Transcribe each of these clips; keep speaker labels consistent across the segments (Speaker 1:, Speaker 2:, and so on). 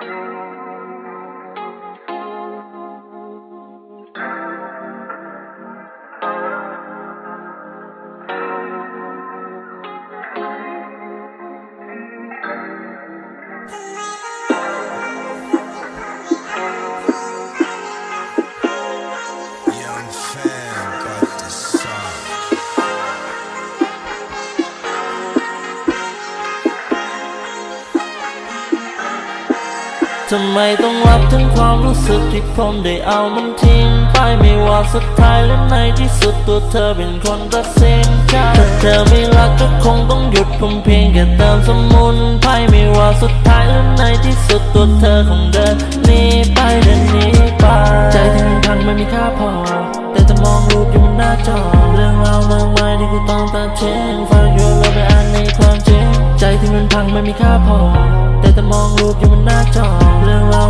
Speaker 1: Música
Speaker 2: ทำไมต้องรับถึงความรู้สึกที่ผมได้เอามันทิ้งไปไม่ว่าสุดท้ายและในที่สุดตัวเธอเป็นคนตัดสินใจถ้าเธอไม่รักก็คงต้องหยุดผมเพียงแค่เติมสมุนไพรไม่ว่าสุดท้ายและในที่สุดตัวเธอคงเดินหนีไปเดินหนีไปใจที่มันพังไม่มีค่าพอ แต่จะมองรูปอยู่บนหน้าจอเรื่องราวมากมายที่กูต้องตัดทิ้งฝากอยู่เราไปอ่านในความจริงใจที่มันพังไม่มีค่าพอ แต่จะมองรูปอยู่บนหน้าจอ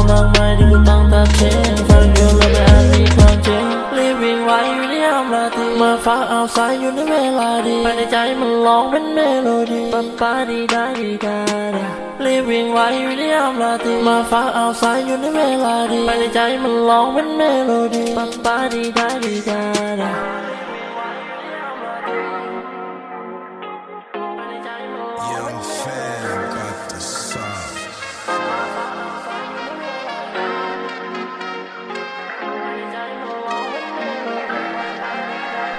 Speaker 2: มากมายที่กูต้องตัดทิ้งฝากอยู่เราไปอ่านในความจริงรีบวิ่งไว้อยู่ในยามราตีมาฟ้าเอาสายอยู่ในเวลาดีภายในใจมันร้องเป็นเมโลดี้ปั๊มปาดีได้ดีกาดารีบวิ่งไว้อยู่ในยามราตีมาฟ้าเอาสายอยู่ในเวลาดีภายในใจมันร้องเป็นเมโลดี้ปั๊มปาดีได้ดีกาดา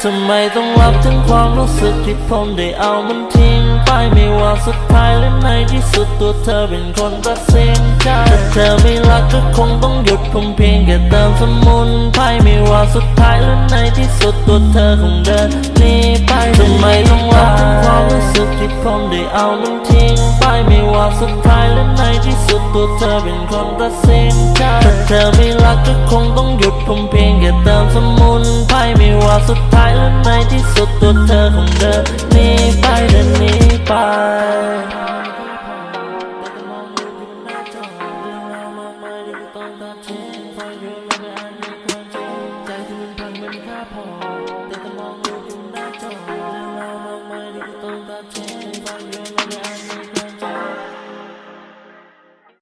Speaker 2: ทำไมต้องรับถึงความรู้สึกที่ผมได้เอามันทิ้งไปไม่ว่าสุดท้ายและในที่สุดตัวเธอเป็นคนตัดสินใจถ้าเธอไม่รักก็คงต้องหยุดผมเพียงแค่เติมสมุนไพรไม่ว่าสุดท้ายและในที่สุดตัวเธอคงเดินหนีไปทำไมต้องรับถึงความรู้สึกที่ผมได้เอามันทิ้งไปไม่ว่าสุดท้ายและในที่สุดตัวเธอเป็นคนตัดสินใจ เธอไม่รักก็คงต้องหยุดผมเพียงแค่เติมสมุนไพรไม่ว่าสุดท้ายและในที่สุดตัวเธอคงเดินนี้ไปเดินนี้ไปแต่จะมองรูอยู่หน้าจอเรื่องราวมากมายที่ต้องตัดทิ้งฟังอยู่ใน